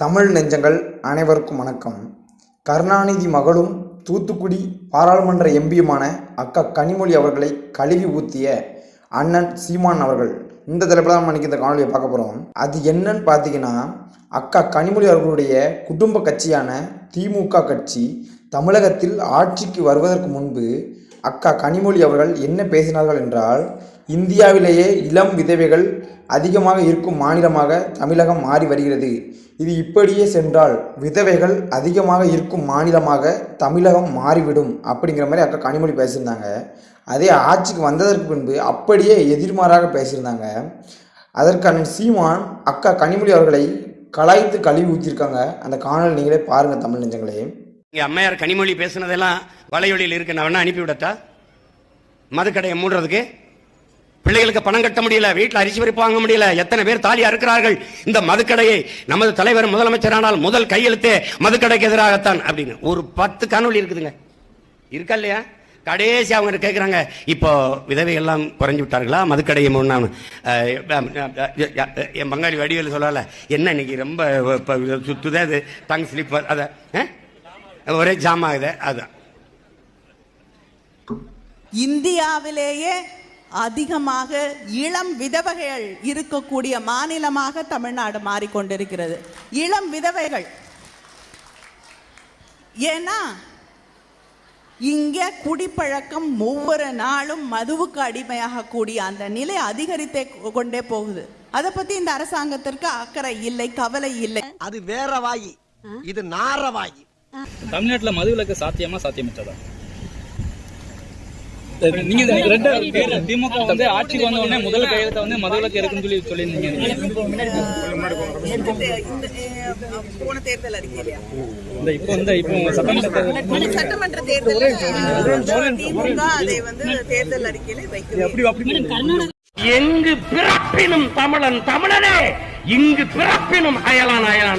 தமிழ் நெஞ்சங்கள் அனைவருக்கும் வணக்கம். கருணாநிதி மகளும் தூத்துக்குடி பாராளுமன்ற எம்பியுமான அக்கா கனிமொழி அவர்களை கழுவி ஊத்திய அண்ணன் சீமான் அவர்கள். இந்த தலைப்பில் தான் நம்ம இந்த காணொலியை பார்க்க போகிறோம் அது என்னன்னு பார்த்தீங்கன்னா அக்கா கனிமொழி அவர்களுடைய குடும்ப கட்சியான திமுக கட்சி தமிழகத்தில் ஆட்சிக்கு வருவதற்கு முன்பு அக்கா கனிமொழி அவர்கள் என்ன பேசினார்கள் என்றால் இந்தியாவிலேயே இளம் விதவைகள் அதிகமாக இருக்கும் மாநிலமாக தமிழகம் மாறி வருகிறது. இது இப்படியே சென்றால் விதவைகள் அதிகமாக இருக்கும் மாநிலமாக தமிழகம் மாறிவிடும் அப்படிங்கிற மாதிரி அக்கா கனிமொழி பேசியிருந்தாங்க. அதே ஆட்சிக்கு வந்ததற்கு பின்பு அப்படியே எதிர்மாறாக பேசியிருந்தாங்க. அதற்கான சீமான் அக்கா கனிமொழி அவர்களை கலாய்த்து கழுவி ஊற்றிருக்காங்க அந்த காணொலி நீங்களே பாருங்கள் தமிழ் நெஞ்சங்களே. எங்கள் அம்மையார் கனிமொழி பேசுனதெல்லாம் வலையொலியில் இருக்கு. நான் வேணா அனுப்பி விடட்டா? மதுக்கடையை மூடுறதுக்கு? பிள்ளைகளுக்கு பணம் கட்ட முடியல வீட்டில் அரிசி பறிப்பு வாங்க முடியல எத்தனை பேர் தாலியா இருக்கிறார்கள் இந்த மதுக்கடையை நமது தலைவர் முதலமைச்சரானால் முதல் கையெழுத்தே மதுக்கடைக்கு எதிராகத்தான் அப்படின்னு. ஒரு பத்து காணொலி இருக்குதுங்க. இருக்கா இல்லையா? கடைசி அவங்க கேட்குறாங்க இப்போ விதவை எல்லாம் குறைஞ்சி விட்டார்களா? மதுக்கடையை முன்னாம் என் பங்காளி வடிவேல் சொல்லல என்ன இன்னைக்கு ரொம்ப இப்ப சுத்துதே அது டங் ஸ்லிப்பர் அதை ஒரே ஜாம் ஆகுது அதுதான் இந்தியாவிலேயே அதிகமாக இளம் விதவைகள் இருக்கக்கூடிய மாநிலமாக தமிழ்நாடு மாறிக்கொண்டிருக்கிறது. இளம் விதவைகள். ஏன்னா இங்க குடிப்பழக்கம் ஒவ்வொரு நாளும் மதுவுக்கு அடிமையாக கூடிய அந்த நிலை அதிகரித்தே கொண்டே போகுது. அதை பத்தி இந்த அரசாங்கத்திற்கு அக்கறை இல்லை கவலை இல்லை. அது வேற வாயி. இது நார வாயி. தமிழ்நாட்டுல மது விலக்கு சாத்தியமா சாத்தியமற்றதா நீங்க இது ரெண்டு திமுக வந்து ஆட்சிக்கு வந்த உடனே முதல் கையெழுத்த வந்து இருக்குன்னு சொல்லி சொல்லியிருந்தீங்க. இப்போ இந்த இப்போ சட்டமன்ற தேர்தல். அறிக்கையில எங்கு பிறப்பினும் தமிழன் தமிழனே இங்கு பிறப்பினும் அயலான் அயலான்.